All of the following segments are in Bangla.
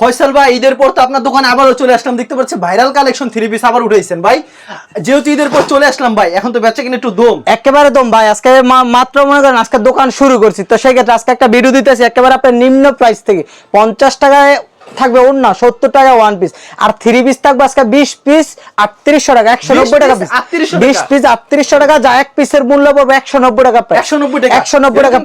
ফয়সাল ভাই, ঈদের পর তো আপনার দোকানে আবারও চলে আসলাম। দেখতে পাচ্ছি ভাইরাল কালেকশন থ্রি পিস আবার উঠেছেন ভাই। যেহেতু ঈদের পর চলে আসলাম ভাই, এখন তো বেচা কিনা একটু দম। একেবারে দম ভাই, আজকে মাত্র মনে করেন আজকে দোকান শুরু করছি। তো সেক্ষেত্রে আজকে একটা ভিডিও দিতেছি, একেবারে আপনার নিম্ন প্রাইস থেকে। পঞ্চাশ টাকায় থাকবে অন্য সত্তর টাকা ওয়ান পিস আর থ্রি পিস থাকবে আজকে বিশ পিস আটত্রিশশো টাকা একশো নব্বই টাকা পিস বিশ পিস আটত্রিশশো টাকা যা এক পিসের মূল্য পড়বে একশো নব্বই টাকা প্রাইস 190 টাকা। একশো নব্বই টাকা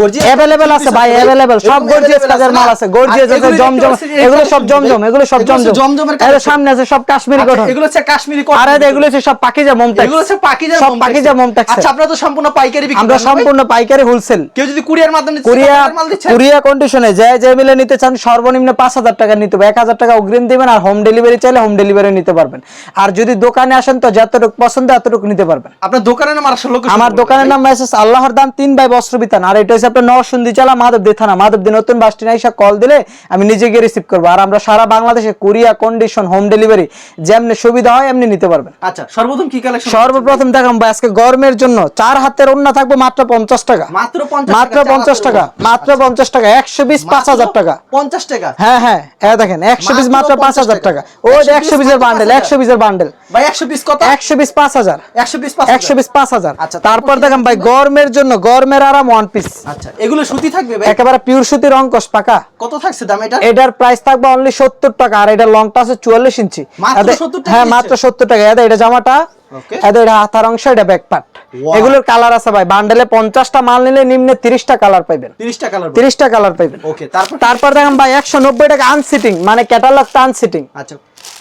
gorgeous অ্যাভেলেবেল আছে ভাই অ্যাভেলেবেল সব গর্জিয়াস কাজের মাল আছে গর্জিয়াস আছে জমজম। এগুলো সব জমজম এগুলো সব জমজম। জমজমের সামনে আছে সব কাশ্মীরি আচ্ছা, কটন এগুলো হচ্ছে কাশ্মীরি আর cotton। এগুলো হচ্ছে সব পাকিজা মমতাজ এগুলো হচ্ছে পাকিজা সব। পাকিজা মমতাজ আচ্ছা আপনারা তো সম্পূর্ণ পাইকারি বিক্রি আমরা? সম্পূর্ণ পাইকারি হোলসেল কেউ যদি কুরিয়ার মাধ্যমে নিতে চায়, কুরিয়া মাল দিচ্ছেন। কুরিয়া কন্ডিশনে যে যে মিলে নিতে চান সর্বনিম্ন পাঁচ হাজার টাকা নিতে হবে এক হাজার টাকা অগ্রিম দিবেন আর হোম ডেলিভারি চাইলে হোম ডেলিভারি নিতে পারবেন। আর যদি দোকানে আসেন তো যতটুকু পছন্দ এতটুকু নিতে পারবেন। আপনার দোকানের নাম আসল আমার দোকানের নাম মেসেজ আল্লাহর দাম তিন বাই বস্ত্র বিতান আর এটা হচ্ছে আপনার নরসুন্দি চালা মাধবদী থানা। মাধবদী নতুন বাস স্ট্যান্ড এসে কল দিলে আমি নিজে গিয়ে রিসিভ করব। আর আমরা সারা বাংলাদেশে কুরিয়া কন্ডিশন হোম ডেলিভারি যেমনি সুবিধা হয় এমনি নিতে পারবেন। আচ্ছা সর্বপ্রথম কি কালেকশন সর্বপ্রথম দেখাম ভাই আজকে গরমের জন্য চার হাতের অন্য থাকবে মাত্র পঞ্চাশ টাকা। মাত্র মাত্র পঞ্চাশ টাকা মাত্র পঞ্চাশ টাকা একশো বিশ পাঁচ হাজার টাকা। 50 টাকা? হ্যাঁ। হ্যাঁ হ্যাঁ দেখেন একশো পিস মাত্র পাঁচ হাজার টাকা। 120 একশো পিসের বান্ডেল একশো পিসের বান্ডেল ভাই 100 পিস কত? একশো পিস পাঁচ হাজার। 100 পিস একশো পিস পাঁচ হাজার। আচ্ছা, তারপর দেখেন ভাই গরমের জন্য গরমের আরাম ওয়ান পিস আচ্ছা এগুলো সুতি থাকবে ভাই? একেবারে পিওর সুতির অঙ্কশ পাকা। কত থাকছে দাম এটা এটার প্রাইস থাকবে অনলি সত্তর টাকা আর এটা লংটা আছে চুয়াল্লিশ ইঞ্চি। মাত্র এদের- 70 টাকা হ্যাঁ মাত্র সত্তর টাকা। এটা জামাটা Okay. এদের এটা হাতার অংশ এটা ব্যাক পার্ট Wow. এগুলোর কালার আছে ভাই বান্ডেলে পঞ্চাশটা মাল নিলে নিম্নে তিরিশটা কালার পাইবেন 30 টাকা কালার তিরিশটা কালার পাইবেন ওকে তারপর তারপর দেখেন ভাই একশো নব্বই টাকা আনসিটিং মানে ক্যাটালগটা আনসিটিং আচ্ছা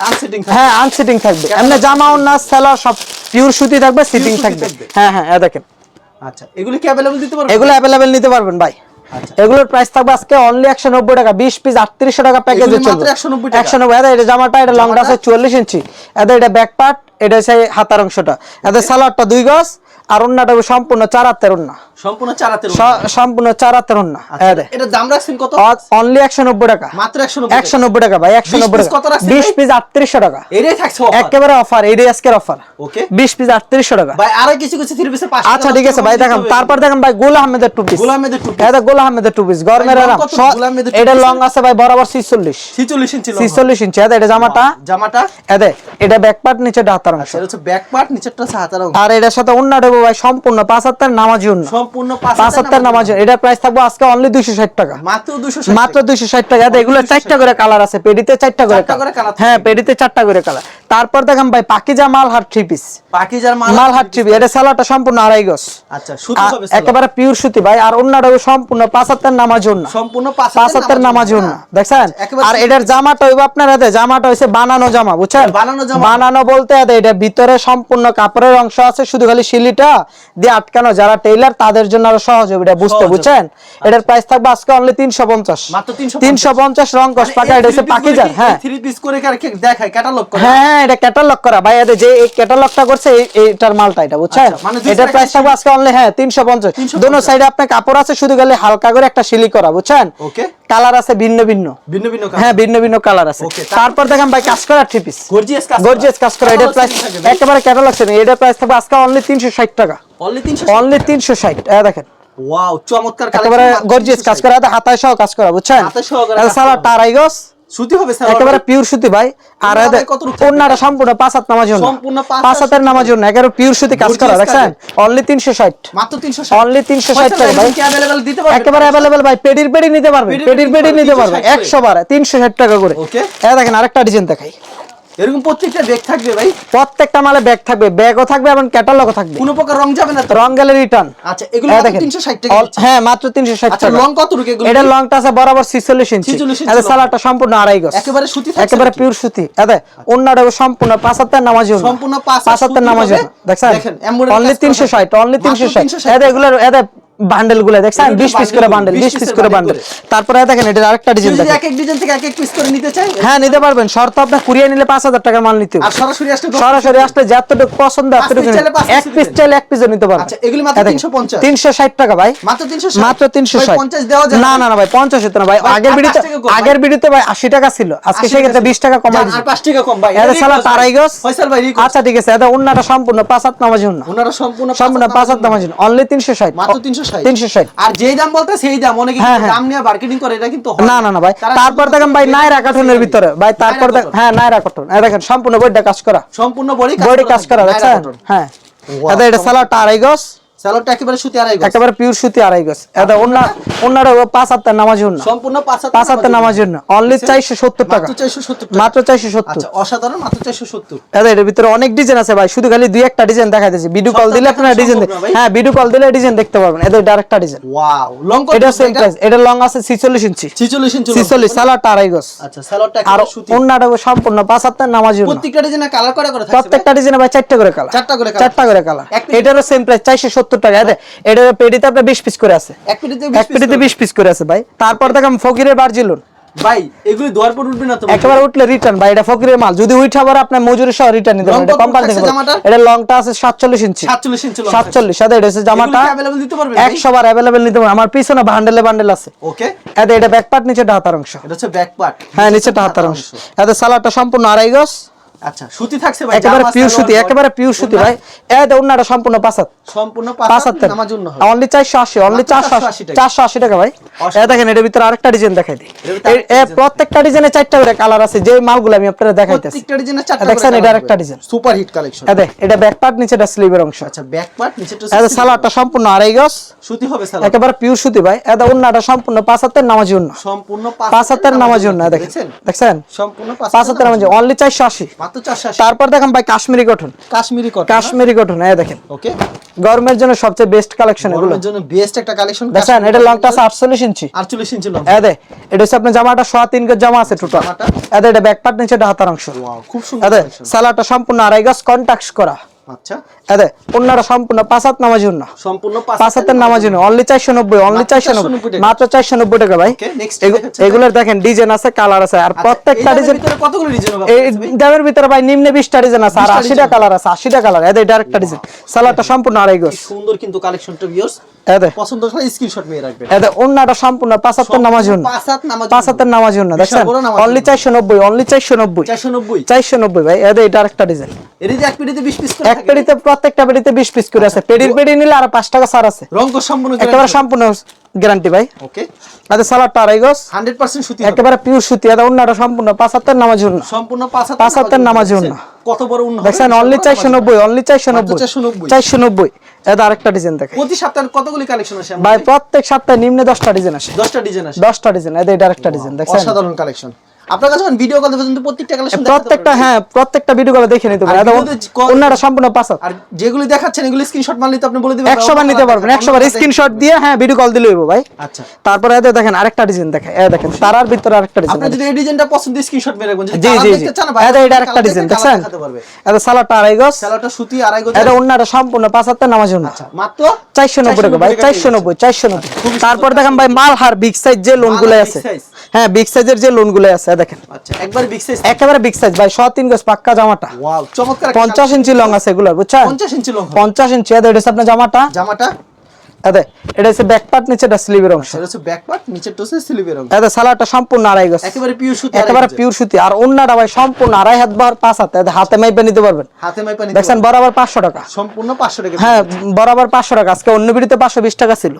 আনসেটিং হ্যাঁ আনসিটিং থাকবে এমনি জামা না সেলার সব পিওর সুতি থাকবে সিটিং সুতি থাকবে থাকবে। হ্যাঁ হ্যাঁ এ দেখেন আচ্ছা এগুলো কি अवेलेबल দিতে পারবেন এগুলো অ্যাভেলেবেল নিতে পারবেন ভাই আচ্ছা। এগুলোর প্রাইস থাকবে আজকে অনলি একশো নব্বই টাকা বিশ পিস আটত্রিশশো টাকা প্যাকেজ চলবে। একশো নব্বই এটা জামাটা এটা লং আছে চুয়াল্লিশ ইঞ্চি। এদের এটা ব্যাক পার্ট এটা হচ্ছে হাতার অংশটা। এদের সালোয়ারটা দুই গজ আর অন্যটা সম্পূর্ণ চার হাতের অন্য সম্পূর্ণ চারাতে সম্পূর্ণ চার হাতের অন্য এটা দাম রাখছেন কত? অনলি একশো নব্বই টাকা। মাত্র 190 একশো নব্বই টাকা ভাই একশো 20 কত রাখছেন বিশ ভাই? পিস আটত্রিশশো টাকা। এটাই থাকছে offer। একেবারে অফার এইটাই আজকের অফার ওকে। বিশ পিস আটত্রিশশো টাকা। ভাই আরও কিছু কিছু থ্রি পিসে 5 আচ্ছা ঠিক আছে ভাই দেখেন তারপর দেখেন ভাই গোল আহমেদের টু পিস গোল আহমেদের। এটা গোল টু পিস গরমের আরাম। এটা লং আছে ভাই বরাবর 46 46 ইঞ্চি লম্বা। 46 ইঞ্চি এটা এটা জামাটা। জামাটা। এদে এটা ব্যাক পার্ট নিচে হাতার অংশ। এটা হচ্ছে ব্যাক পার্ট নিচেরটা হাতার অংশ। আর এটার সাথে অন্য দেবো ভাই সম্পূর্ণ পাঁচ হাত্তার নামাজি সম্পূর্ণ পাঁচ নামাজ। এটার প্রাইস থাকবে আজকে অনলি 260 টাকা। মাত্র 260 মাত্র 260 টাকা। এগুলো চারটা করে কালার আছে পেডিতে চারটা করে কালার হ্যাঁ পেডিতে চারটা করে কালার তারপর দেখেন ভাই পাকিজা মাল হাট থ্রি পিস পাকিজার মাল মাল হাট থ্রি পিস এটা সালাটা সম্পূর্ণ আড়াই গজ। আচ্ছা সুতি হবে একেবারে পিওর সুতি ভাই আর অন্যটা সম্পূর্ণ পাঁচ হাতের নামাজ না সম্পূর্ণ পাঁচ পাঁচ হাতের নামাজ? না দেখছেন? আর এটার জামাটা হইব আপনার হাতে জামাটা হইছে বানানো জামা বুঝছেন? বানানো জামা। বানানো বলতে হাতে এটা ভিতরে সম্পূর্ণ কাপড়ের অংশ আছে শুধু খালি শিলিটা দিয়ে আটকানো। যারা টেইলার তাদের জন্য আরও সহজ হবে এটা বুঝতে বুঝছেন? এটার প্রাইস থাকবে আজকে অনলি তিনশো পঞ্চাশ। মাত্র 350 তিনশো পঞ্চাশ রং কস পাকা এটা হচ্ছে পাকিজার হ্যাঁ। থ্রি পিস করে দেখায় ক্যাটালগ করে? হ্যাঁ এটা ক্যাটালগ করা। ভাই এদের যে এই ক্যাটালগটা করছে এই- এইটার মালটা এটা বুঝছেন? আচ্ছা, মানে এটার প্রাইস থাকবে আজকে অনলি হ্যাঁ তিনশো পঞ্চাশ। 350 দোনো সাইডে আপনার কাপড় আছে শুধু গেলে হালকা করে একটা সিলি করা বুঝছেন? ওকে। কালার আছে ভিন্ন ভিন্ন। ভিন্ন ভিন্ন হ্যাঁ ভিন্ন ভিন্ন কালার আছে। তারপর- দেখেন ভাই কাজ করা থ্রি পিস গর্জিয়াস কাজ গর্জিয়াস কাজ করা এটার প্রাইস একেবারে ক্যাটালগ সেটা এটার প্রাইস থাকবে আজকে অনলি তিনশো ষাট টাকা। অনলি 300 অনলি তিনশো ষাট হ্যাঁ দেখেন। ওয়াও চমৎকার একেবারে গর্জিয়াস কাজ করা হাতায় সহ কাজ করা বুঝছেন? হাতায় এটা সালা করা। টারাই গজ। সুতি হবে সালোয়ার একেবারে পিওর সুতি ভাই আর ওন্না এদের ভাই কত রূপ থাকবে? অন্যটা সম্পূর্ণ পাঁচ হাত নামার জন্য সম্পূর্ণ পাঁচ পাঁচ হাত হাতের নামার জন্য একেবারে পিওর সুতি কাজ করা Gorgeous দেখছেন অনলি তিনশো ষাট মাত্র 360 অনলি তিনশো ষাট টাকা ভাই কি अवेलेबल দিতে পারবেন একেবারে অ্যাভেলেবেল ভাই পেডির পেডি নিতে পারবে পেডির পেডির পেডি পেডি নিতে পারবে 360 করে। একশো বারে তিনশো ষাট টাকা করে Okay. এ দেখেন আরেকটা ডিজাইন দেখাই এরকম প্রত্যেকটা ব্যাগ থাকবে ভাই। প্রত্যেকটা মালে ব্যাগ থাকবে ব্যাগও থাকবে এবং ক্যাটালগও থাকবে। কোনো প্রকার রং যাবে না তো? রং গেলে রিটার্ন আচ্ছা এগুলো 360 টাকা হ্যাঁ মাত্র তিনশো ষাট আচ্ছা টাকা। লং কত রুকে এগুলো? এটা লংটা আছে বরাবর 46 ইঞ্চি। 46 ইঞ্চি এটা সালাটা সম্পূর্ণ আড়াই গজ। একেবারে সুতি থাকছে একেবারে পিওর সুতি। সম্পূর্ণ পাঁচ হাতের নামাজ সম্পূর্ণ পাঁচ হাত পাঁচ হাতের সুতি নামাজ হবে। দেখছেন? দেখেন, অনলি কাজ করা তিনশো ষাট থাকবে। অনলি তিনশো ষাট। 360 এতে এগুলো এতে বান্ডেলগুলো দেখছেন এগুলো বিশ পিস করে বান্ডেল বিশ 20 পিস করে বান্ডেল তারপরে দেখেন এটা আরেকটা ডিজাইন দেখেন। এক এক ডিজাইন থেকে এক এক পিস করে নিতে চাই হ্যাঁ নিতে পারবেন। শর্ত আপনার কুরিয়ে নিলে পাঁচ হাজার টাকার মাল নিতে হবে। আর সরাসরি আসলে সরাসরি আসলে যতটুকু পছন্দ এতটুকু পাঁচ এক পিস। চাইলে এক পিসও নিতে পারবেন। আচ্ছা, এগুলি মাত্র 350 তিনশো ষাট টাকা ভাই। মাত্র 360 মাত্র তিনশো ভাই, ষাট 50 দেওয়া যায় না না না ভাই পঞ্চাশ হতো না ভাই। আগের ভিডিওতে। আগের ভিডিওতে ভাই আশি টাকা ছিল। আজকে 80 সেক্ষেত্রে টাকা বিশ টাকা কমাই দিচ্ছি আর 5 টাকা কম ভাই। এটা সালা তারাই। গজ ফয়সাল ভাই। আচ্ছা ঠিক আছে। এটা অন্যটা সম্পূর্ণ পাঁচ হাত নামাজ না ওনারা সম্পূর্ণ সম্পূর্ণ পাঁচ হাত নামাজ অনলি তিনশো ষাট। মাত্র 360 ষাট। 360 আর যেই দাম বলতে সেই দাম অনেকে হ্যাঁ, হ্যাঁ। দাম নিয়ে মার্কেটিং করে এটা কিন্তু না না না ভাই। তারপর দেখেন ভাই নাইরা বলছে ভিতরে। ভাই তারপর হ্যাঁ নাইরা দেখেন সম্পূর্ণ বইটা কাজ করা। সম্পূর্ণ বডি বডি কাজ করা আচ্ছা হ্যাঁ। এটা এটা সালাটা আড়াই গজ একেবারে সুতি আড়াই গজ। একেবারে পিওর সুতি আড়াই গজ। এটা পাঁচ নামাজ সম্পূর্ণ পাঁচ হাত পাঁচ নামাজ অনলি চারশো সত্তর টাকা। মাত্র 470 টাকা মাত্র চারশো সত্তর। আচ্ছা অসাধারণ মাত্র 470 এটা এর ভিতরে অনেক ডিজাইন আছে ভাই। শুধু খালি দুই একটা ডিজাইন দেখা দিয়েছি ভিডিও কল দিলে আপনারা ডিজাইন। হ্যাঁ ভিডিও কল দিলে ডিজাইন দেখতে পারবেন। এটা ডাইরেক্টটা ডিজাইন ওয়াও লং এটা সেম প্রাইস এটা। লং আছে 46 ইঞ্চি। 46 ইঞ্চি 46 সালাটা আড়াই গজ। আচ্ছা আর সম্পূর্ণ পাঁচ নামাজ প্রত্যেকটা ডিজাইনে কালার করে করে থাকছে প্রত্যেকটা ডিজাইনে ভাই চারটা করে কালার চারটা করে colour। চারটা করে কালার এটারও সেম প্রাইস চারশো সত্তর টাকা এদের এটার পেডিতে আপনার বিশ পিস করে আছে এক পিটিতে এক পেডিতে বিশ পিস করে আছে ভাই তারপর দেখেন ফকিরের বার্জিলুন ভাই এগুলি দুয়ার পর উঠবে না তো একেবারে উঠলে রিটার্ন ভাই এটা ফকিরের মাল যদি উঠে আবার আপনার মজুরি সহ রিটার্ন নিতে Long পারেন এটা কত কোম্পানি থাকছে থেকে জামাটার? এটা লংটা আছে সাতচল্লিশ ইঞ্চি 47 ইঞ্চি লং সাতচল্লিশ সাথে এটা হচ্ছে জামাটা अवेलेबल দিতে পারবেন ভাই একশো বার অ্যাভেলেবেল নিতে পারবেন আমার পিছনে বান্ডেলে বান্ডেল আছে ওকে এতে এটা ব্যাক পার্ট নিচে হাতার অংশ এটা হচ্ছে ব্যাক পার্ট হ্যাঁ নিচে হাতার অংশ এতে সালাডটা সম্পূর্ণ আড়াই গজ আচ্ছা সুতি থাকছে ভাই একেবারে পিওর সুতি একেবারে পিওর সুতি ভাই। এতে অন্যটা সম্পূর্ণ পাঁচাত সম্পূর্ণ পাঁচ পাঁচ হাতের নামাজ জন্য হবে। অনলি চারশো আশি অনলি মাত্র চারশো 480 টাকা। চারশো আশি টাকা ভাই। অসাধারণ। দেখেন এটার ভিতরে আরেকটা ডিজাইন দেখাই দিই। এর ভিতরে এ- আরেকটা এ design। প্রত্যেকটা ডিজাইনে চারটা করে কালার আছে যে মালগুলো আমি আপনারা দেখাইতেছি। প্রত্যেকটা ডিজাইনে চারটা দেখছেন, এটা আরেকটা design। সুপার হিট কালেকশন এতে এটা ব্যাক পার্ট নিচেটা স্লিভের অংশ। আচ্ছা ব্যাক পার্ট নিচেটা এতে সালোয়ারটা সম্পূর্ণ আড়াই গজ সুতি হবে সালোয়ার। একেবারে পিওর সুতি ভাই। সম্পূর্ণ নামাজি সম্পূর্ণ নামাজি দেখেন। সম্পূর্ণ নামাজি অনলি চারশো আশি। মাত্র 480 তারপর দেখেন ভাই Kashmiri cotton. Kashmiri cotton Kashmiri cotton এই দেখেন। ওকে। গরমের জন্য সবচেয়ে বেস্ট কালেকশন এগুলো। গরমের জন্য বেস্ট একটা কালেকশন দেখেন এটা লংটা আছে আটচল্লিশ ইঞ্চি। 48 ইঞ্চি লং এদে এটা হচ্ছে আপনার জামাটা সোয়া তিন গজ জামা আছে টোটাল এটা এটা ব্যাক পার্ট নিচে এটা হাতার অংশ। ওয়াও খুব সুন্দর সালাটা সম্পূর্ণ আড়াই গজ কন্টাক্ট করা। আচ্ছা। অন্যরা সম্পূর্ণ নামাজি নামাজি অনলি চারশো নব্বই অনলি চারশো নব্বই। মাত্র চারশো নব্বই টাকা ভাই। এগুলোর দেখেন ডিজাইন আছে কালার আছে। আর প্রত্যেকটা ডিজাইন ভিতরে কতগুলো ডিজাইন এই দামের ভিতরে ভাই নিম্নে বিশটা ডিজাইন আছে আর 20টা আশিটা কালার আছে আশিটা কালার। এদের ডিজাইন। সম্পূর্ণ আড়াই সুন্দর কিন্তু কালেকশনটা পছন্দ হলে স্ক্রিনশট নিয়ে রাখবেন এদে অন্যটা সম্পূর্ণ পাঁচ হাতের নামাজি না পাঁচ হাত নামাজ পাঁচ হাতের নামাজ না দেখছেন? অনলি চারশো নব্বই অনলি চারশো নব্বই। 490 ভাই। এদের এটা আরেকটা ডিজাইন এর এক পিটিতে 20 পিস করে এক থাকে। প্রত্যেকটা পেডিতে বিশ পিস করে আছে। পেডির পেডি নিলে আর পাঁচ টাকা ছাড় আছে। রং সম্পূর্ণ একেবারে সম্পূর্ণ গ্যারান্টি ভাই। ওকে এদের সালাডটা আড়াই গজ। 100% সুতি একেবারে পিওর সুতি। এদের অন্যটা সম্পূর্ণ পাঁচ হাতের নামাজ না সম্পূর্ণ পাঁচ হাত পাঁচ হাতের নামাজ দেখছেন? কত বড় উন্নত দেখেন অনলি বড় চারশো নামাজ। নব্বই অনলি চারশো মাত্র নব্বই। 490 চারশো নব্বই। এদের আরেকটা ডিজাইন দেখেন। প্রতি সপ্তাহে কতগুলি কালেকশন আসে ভাই প্রত্যেক সপ্তাহে নিম্নে দশটা ডিজাইন আসে। 10টা ডিজাইন আসে। দশটা ডিজাইন এদের এটা আরেকটা ডিজাইন দেখেন অসাধারণ কালেকশন আপনার কাছে ভিডিও কল প্রত্যেকটা কালেকশন প্রত্যেকটা হ্যাঁ প্রত্যেকটা ভিডিও গুলো দেখে নিতে অন্যটা সম্পূর্ণ আর যেগুলি দেখাচ্ছেন এগুলি স্ক্রিনশট মারলে তো আপনি বলে দিবেন একশো বার নিতে পারবেন। একশো বার স্ক্রিনশট দিয়ে হ্যাঁ ভিডিও কল দিলে হইব ভাই। আচ্ছা। তারপরে দেখেন আরেকটা ডিজাইন দেখেন। এ দেখেন তারার ভিতরে আরেকটা ডিজাইন আপনি যদি এই ডিজাইনটা পছন্দ স্ক্রিনশট মেরে রাখবেন। জি জি এটা আরেকটা ডিজাইন সালাডটা আড়াই গজ। সালোয়ারটা সুতি আড়াই গজ এটা অন্যটা সম্পূর্ণ নামাজ জন্য আচ্ছা মাত্র চারশো নব্বই টাকা ভাই চারশো নব্বই চারশো নব্বই তারপর দেখেন ভাই মালহার বিগ সাইজ যে লোনগুলো আছে। হ্যাঁ বিগ সাইজের যে লোনগুলো আছে দেখেন। আচ্ছা একবার বিগ সাইজ একেবারে বিগ সাইজ ভাই শ তিন গজ পাক্কা জামাটা। ওয়াও চমৎকার একটা পঞ্চাশ ইঞ্চি লং আছে এগুলো বুঝছেন? 50 ইঞ্চি লং হবে। পঞ্চাশ ইঞ্চি এটা হচ্ছে আপনার জামাটা? জামাটা? এদের এটা হচ্ছে ব্যাক পার্ট নিচে স্লিভের অংশ। এটা হচ্ছে ব্যাক পার্ট নিচের টোসে স্লিভের অংশ। এদের সালাডটা সম্পূর্ণ আড়াই গজ। একেবারে পিওর সুতি একেবারে পিওর সুতি। আর অন্যটা ভাই সম্পূর্ণ আড়াই হাত বহর পাঁচ হাত। এদের হাতে মাইপে নিতে পারবেন। হাতে মাইপা নিতে দেখছেন বরাবর পাঁচশো টাকা। সম্পূর্ণ 500 টাকা। হ্যাঁ বরাবর পাঁচশো টাকা। আজকে অন্য বিড়িতে পাঁচশো বিশ টাকা ছিল।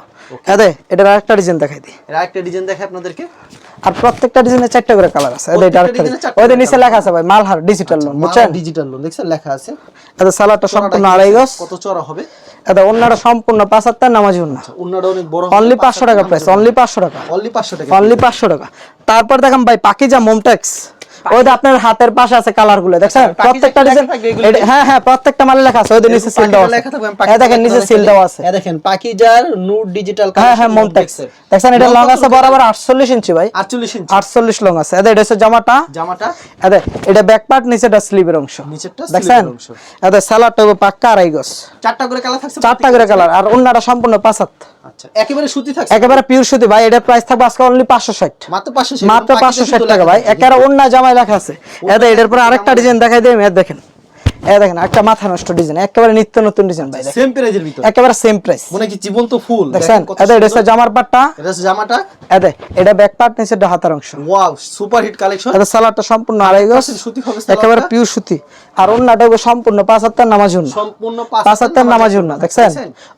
এটার আরেকটা ডিজাইন দেখাই দিই আরেকটা ডিজাইন দেখাই আপনাদেরকে। আর প্রত্যেকটা ডিজাইনে চারটা করে কালার আছে। এটা আরেকটা চারটা নিচে লেখা আছে ভাই মালহার ডিজিটাল লোন বুঝছেন? ডিজিটাল লোন দেখছেন? লেখা আছে। সম্পূর্ণ আড়াই গজ। কত চড়া হবে? এদের অন্যটা সম্পূর্ণ পাঁচ হাত্তার নামাজ না উন্নাটা অনেক বড় অনলি পাঁচশো টাকা প্রাইস অনলি পাঁচশো টাকা। অনলি 500 টাকা। অনলি পাঁচশো টাকা। তারপর দেখেন ভাই পাকিজা মোমটেক্স। ওই যে আপনার হাতের পাশে আছে কালারগুলো দেখছেন? প্রত্যেকটা ডিজাইন হ্যাঁ হ্যাঁ প্রত্যেকটা মালে লেখা আছে ওদের নিচে সিল দেওয়া আছে। এই দেখেন নিচে সিল দেওয়া আছে। এই দেখেন পাকিজার নূর ডিজিটাল হ্যাঁ হ্যাঁ মোমটেক্স দেখছেন এটা লং আছে বরাবর আটচল্লিশ ইঞ্চি ভাই। 48 ইঞ্চি আটচল্লিশ লং আছে। এদের এটা হচ্ছে জামাটা। জামাটা। এদের এটা ব্যাক পার্ট নিচেটা স্লিভের অংশ। নিচেরটা দেখছেন? স্লিভের অংশ। এদের স্যালাডটা হবে পাক্কা আড়াই গজ। চারটা করে কালার থাকছে চারটা করে কালার আর অন্যটা সম্পূর্ণ পাঁচ হাত আচ্ছা একেবারে সুতি থাকছে? একেবারে পিওর সুতি ভাই এটার প্রাইস থাকবে আজকে অনলি পাঁচশো ষাট। মাত্র 560 মাত্র পাঁচশো ষাট টাকা ভাই। একেবারে অন্য জামায় আছে। এটার পরে আরেকটা ডিজাইন দেখাই দেই এর দেখেন। এই দেখেন একটা মাথা নষ্ট ডিজাইন একেবারে নিত্য নতুন ডিজাইন ভাই সেম প্রাইজের ভিতর? একেবারে সেম প্রাইস মনে কি জীবন্ত ফুল? দেখছেন কত এটা এটা জামার পাটটা। এটা জামাটা? এদে এটা ব্যাক পার্ট নিচে হাতার অংশ। ওয়াও সুপার হিট কালেকশন এটা সালাডটা সম্পূর্ণ আড়াই গজ সুতি হবে একেবারে পিওর সুতি। আর হবে সম্পূর্ণ পাঁচ হাত্তার নামাজ জন্য সম্পূর্ণ পাঁচ হাত্তার নামাজ জন্য দেখছেন?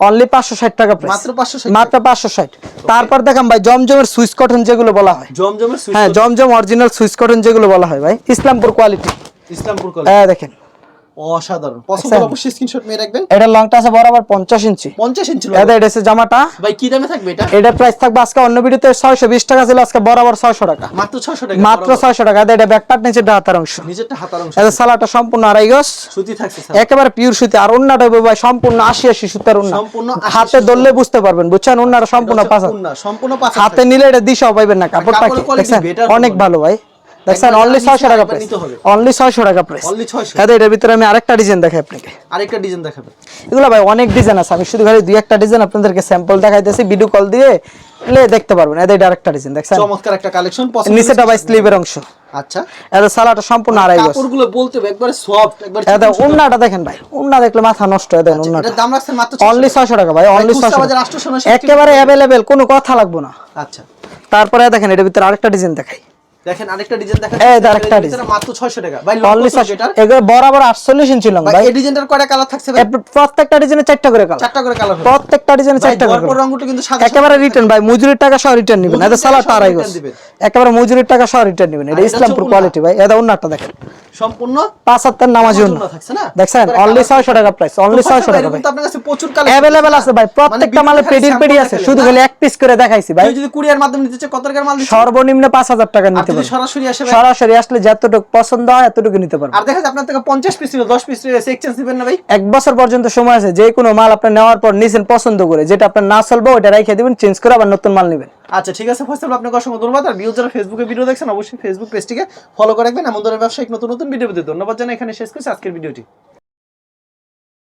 অনলি পাঁচশো ষাট টাকা প্রাইস মাত্র 560 মাত্র পাঁচশো ষাট। তারপর দেখাম ভাই জমজমের সুইচ কটন যেগুলো বলা হয়। জমজমের সুইচ হ্যাঁ জমজম অরিজিনাল সুইচ কটন যেগুলো বলা হয় ভাই ইসলামপুর কোয়ালিটি ইসলামপুর কলেজ হ্যাঁ দেখেন অসাধারণ। পছন্দ হলে অবশ্যই স্ক্রিনশট নিয়ে রাখবেন। এটা লংটা আছে বরাবর পঞ্চাশ ইঞ্চি। 50 ইঞ্চি এটা জামাটা ভাই কি দামে থাকবে এটা? এটার প্রাইস থাকবে আজকে অন্য ভিডিওতে ছয়শো বিশ টাকা ছিল আজকে বরাবর ছয়শো টাকা। মাত্র 600 টাকা মাত্র বরাবর। ছয়শো টাকা। এটা ব্যাক পার্ট নিচে হাতার অংশ। নিজেরটা হাতার অংশ। এটা সালাটা সম্পূর্ণ আড়াই গজ। সুতি থাকছে স্যার। একেবারে পিওর সুতি। আর অন্যটা ভাই সম্পূর্ণ আশি আশি সুতার অন্য সম্পূর্ণ হাতে ধরলে বুঝতে পারবেন বুঝছেন? অন্যটা সম্পূর্ণ পাঁচ হাত। সম্পূর্ণ পাঁচ হাতে নিলে এটা দিশাও পাইবেন না। কাপড়টা কি অনেক ভালো ভাই। দেখছেন অনলি নিচে ছয়শো টাকা প্রাইস অনলি ছয়শো টাকা প্রাইস অনলি 600 হ্যাঁ এটার ভিতরে আমি আরেকটা ডিজাইন দেখাই আপনাকে। আরেকটা ডিজাইন দেখাবেন। এগুলো ভাই অনেক ডিজাইন আছে। আমি শুধু খালি দুই একটা ডিজাইন আপনাদেরকে স্যাম্পল দেখাইতেছি ভিডিও কল দিয়ে লে দেখতে পারবেন। আরেকটা ডিজাইন দেখছেন? চমৎকার একটা কালেকশন নিচেটা ভাই স্লিভের অংশ। আচ্ছা। এটা সালাটা সম্পূর্ণ আড়াই গজ। কাপড়গুলো বলতে একবারে সফট একবারে এটা দেখেন ভাই। উন্না দেখলে মাথা নষ্ট হয়ে দেন উন্নাটা। দাম রাখছেন মাত্র অনলি 600 ছয়শো টাকা ভাই অনলি খুচরা ছয়শো বাজার 800 না একেবারে অ্যাভেলেবেল কোনো কথা লাগবে না। আচ্ছা। তারপরে দেখেন এটার ভিতরে আরেকটা ডিজাইন দেখাই। দেখেন আরেকটা ডিজাইন দেখেন এই আরেকটা এর মাত্র 600 টাকা। ভাই অনলি লং এটার এগুলো বরাবর আটচল্লিশ ইঞ্চি লং ভাই ভাই। এই ডিজাইনটার কয়টা কালার থাকছে ভাই? প্রত্যেকটা ডিজাইনে চারটা করে কালার চারটা করে কালার প্রত্যেকটা ডিজাইনে চারটা করে। কিন্তু সাদা একেবারে রিটার্ন ভাই মজুরির টাকা সহ রিটার্ন নিবেন। এটা দিবেন। একেবারে মজুরির টাকা সহ রিটার্ন নেবেন। এটা ইসলামপুর কোয়ালিটি ভাই। এটা একটা দেখেন। সম্পূর্ণ পাঁচ হাত্তার নামাজ নামাজ উন্না উন্না থাকছে না? দেখছেন অনলি colour ছয়শো টাকা প্রাইস অনলি তো ছয়শো টাকা এরকম ভাই তো আপনার কাছে প্রচুর কালেকশন আছে। ভাই প্রত্যেকটা মালে পেডির পেডি আছে শুধু খালি এক পিস করে দেখাইছি ভাই। যদি কুরিয়ার মাধ্যমে নিতে চায় কত টাকার মাল সর্বনিম্ন পাঁচ হাজার টাকা নিতে পারবেন সরাসরি আসে সরাসরি আসলে যতটুকু পছন্দ হয় এতটুকু নিতে পারবেন আর দেখা যায় আপনার থেকে 50 পিস ছিল 10 পিস ছিল এক্সচেঞ্জ দিবেন না ভাই? এক বছর পর্যন্ত সময় আছে যে কোনো মাল আপনি নেওয়ার পর নিছেন পছন্দ করে যেটা আপনার না চলবে ওটা রেখে দিবেন চেঞ্জ করে আবার নতুন মাল নেবেন। আচ্ছা ঠিক আছে, ফয়সাল, আপনাকে অসংখ্য ধন্যবাদ। আর ভিউ যারা ফেসবুকে ভিডিও দেখছেন, অবশ্যই ফেসবুক পেজটিকে ফলো করে রাখবেন। এমন ধরনের ব্যবসায়িক নতুন নতুন ভিডিও পেতে ধন্যবাদ জানাই। এখানে শেষ করছি আজকের ভিডিওটি